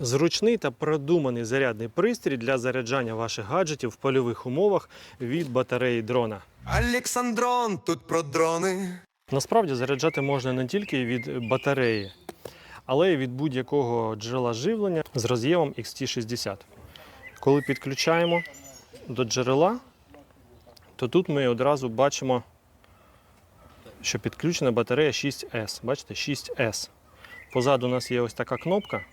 Зручний та продуманий зарядний пристрій для заряджання ваших гаджетів в польових умовах від батареї дрона. Олександрон, тут про дрони. Насправді заряджати можна не тільки від батареї, але й від будь-якого джерела живлення з роз'ємом XT60. Коли підключаємо до джерела, то тут ми одразу бачимо, що підключена батарея 6S. Бачите, 6S. Позаду у нас є ось така кнопка.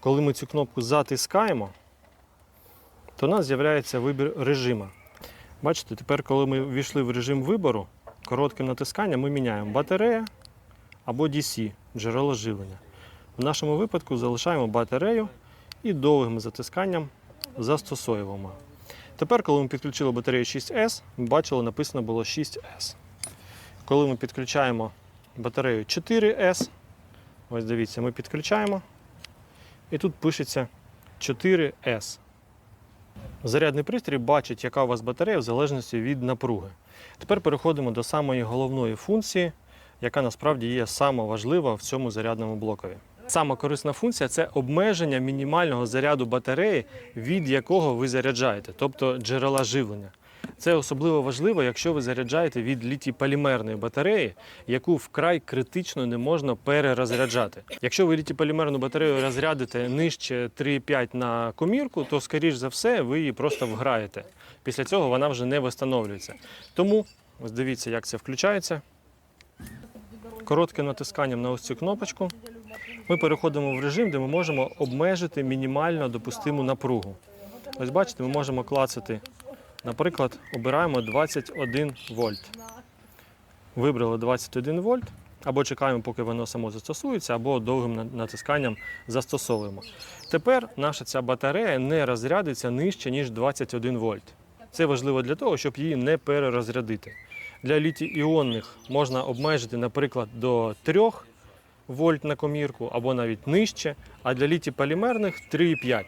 Коли ми цю кнопку затискаємо, то у нас з'являється вибір режиму. Бачите, тепер, коли ми ввійшли в режим вибору, коротким натисканням ми міняємо батарея або DC, джерело живлення. В нашому випадку залишаємо батарею і довгим затисканням застосовуємо. Тепер, коли ми підключили батарею 6S, ми бачили, написано було 6S. Коли ми підключаємо батарею 4S, ось дивіться, ми підключаємо, і тут пишеться 4S. Зарядний пристрій бачить, яка у вас батарея в залежності від напруги. Тепер переходимо до самої головної функції, яка насправді є сама важлива в цьому зарядному блокові. Сама корисна функція це обмеження мінімального заряду батареї, від якого ви заряджаєте, тобто джерела живлення. Це особливо важливо, якщо ви заряджаєте від літій-полімерної батареї, яку вкрай критично не можна перерозряджати. Якщо ви літій-полімерну батарею розрядите нижче 3,5 на комірку, то скоріш за все ви її просто вграєте. Після цього вона вже не встановлюється. Тому ось дивіться, як це включається. Коротким натисканням на ось цю кнопочку ми переходимо в режим, де ми можемо обмежити мінімально допустиму напругу. Ось бачите, ми можемо клацати Наприклад, обираємо 21 вольт. Вибрали 21 вольт, або чекаємо, поки воно само застосується, або довгим натисканням застосовуємо. Тепер наша ця батарея не розрядиться нижче, ніж 21 вольт. Це важливо для того, щоб її не перерозрядити. Для літій-іонних можна обмежити, наприклад, до 3 вольт на комірку, або навіть нижче, а для літій-полімерних 3,5.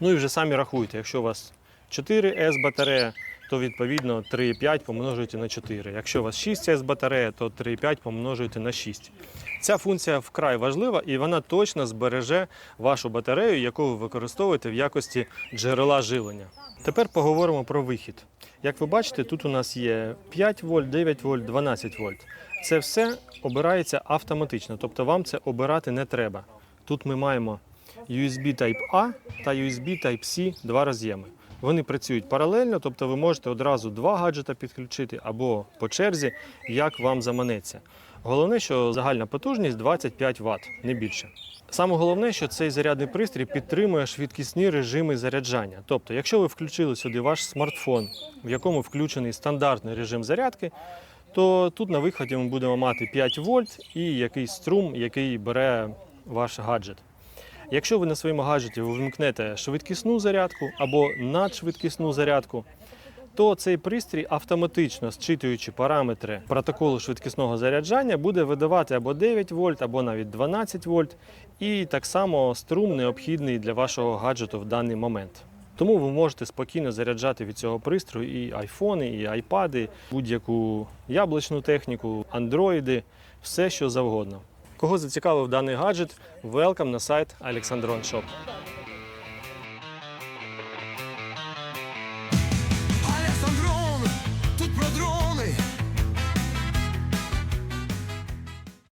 Ну і вже самі рахуйте, якщо у вас 4С батарея, то відповідно 3,5 помножуєте на 4. Якщо у вас 6С батарея, то 3,5 помножуєте на 6. Ця функція вкрай важлива і вона точно збереже вашу батарею, яку ви використовуєте в якості джерела живлення. Тепер поговоримо про вихід. Як ви бачите, тут у нас є 5 вольт, 9 вольт, 12 вольт. Це все обирається автоматично, тобто вам це обирати не треба. Тут ми маємо USB Type-A та USB Type-C два роз'єми. Вони працюють паралельно, тобто ви можете одразу два гаджета підключити або по черзі, як вам заманеться. Головне, що загальна потужність 25 Вт, не більше. Саме головне, що цей зарядний пристрій підтримує швидкісні режими заряджання. Тобто, якщо ви включили сюди ваш смартфон, в якому включений стандартний режим зарядки, то тут на виході ми будемо мати 5 вольт і якийсь струм, який бере ваш гаджет. Якщо ви на своєму гаджеті вимкнете швидкісну зарядку або надшвидкісну зарядку, то цей пристрій автоматично, зчитуючи параметри протоколу швидкісного заряджання, буде видавати або 9 вольт, або навіть 12 вольт, і так само струм необхідний для вашого гаджету в даний момент. Тому ви можете спокійно заряджати від цього пристрою і айфони, і айпади, будь-яку яблучну техніку, андроїди, все що завгодно. Кого зацікавив даний гаджет, welcome на сайт Alexandron Shop.